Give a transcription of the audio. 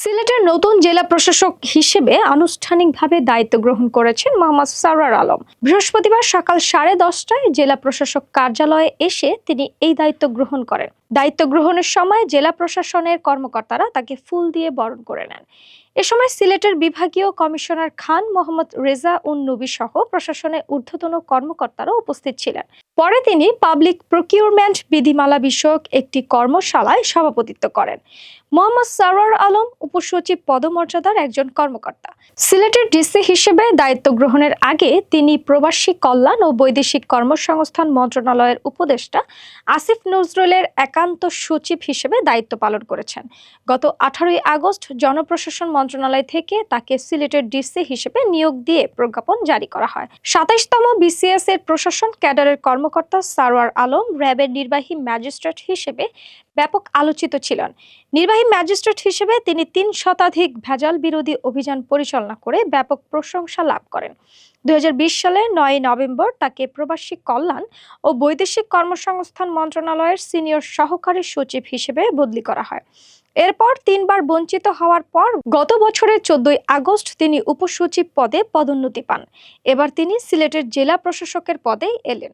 সিলেটের নতুন জেলা প্রশাসক হিসেবে আনুষ্ঠানিকভাবে দায়িত্ব গ্রহণ করেছেন মোহাম্মদ সারার আলম। বৃহস্পতিবার সকাল সাড়ে দশটায় জেলা প্রশাসক কার্যালয়ে এসে তিনি এই দায়িত্ব গ্রহণ করেন। দায়িত্ব গ্রহণের সময় জেলা প্রশাসনের কর্মকর্তারা তাকে ফুল দিয়ে বরণ করে নেন। এ সময় সিলেটের বিভাগীয় কমিশনার খান মোহাম্মদ রেজা উন নবী সহ প্রশাসনের ঊর্ধ্বতন কর্মকর্তারা উপস্থিত ছিলেন। পরে তিনি পাবলিক প্রকিউরমেন্ট বিধিমালা বিষয়ক একটি কর্মশালায় সভাপতিত্ব করেন। মোহাম্মদ সারোয়ার আলম উপসচিব পদমর্যাদার একজন কর্মকর্তা। সিলেটের ডিসি হিসেবে দায়িত্ব গ্রহণের আগে তিনি প্রবাসী কল্যাণ ও বৈদেশিক কর্মসংস্থান মন্ত্রণালয়ের উপদেষ্টা আসিফ নজরুলের একান্ত সচিব হিসেবে দায়িত্ব পালন করেছেন। গত আঠারোই আগস্ট জনপ্রশাসন মন্ত্রণালয় থেকে তাকে সিলেটের ডিসি হিসেবে নিয়োগ দিয়ে প্রজ্ঞাপন জারি করা হয়। সাতাইশতম বিসিএস এর প্রশাসন ক্যাডারের কর্মকর্তা সারোয়ার আলম র্যাবের নির্বাহী ম্যাজিস্ট্রেট হিসেবে ব্যাপক আলোচিত ছিলেন। নির্বাহী ম্যাজিস্ট্রেট হিসেবে তিনি তিন শতাধিক ভেজাল বিরোধী অভিযান পরিচালনা করে ব্যাপক প্রশংসা লাভ করেন। দু হাজার বিশ সালে নয় নভেম্বর তাকে প্রবাসী কল্যাণ ও বৈদেশিক কর্মসংস্থান মন্ত্রণালয়ের সিনিয়র সহকারী সচিব হিসেবে বদলি করা হয়। এরপর তিনবার বঞ্চিত হওয়ার পর গত বছরের চোদ্দই আগস্ট তিনি উপসচিব পদে পদোন্নতি পান। এবার তিনি সিলেটের জেলা প্রশাসকের পদে এলেন।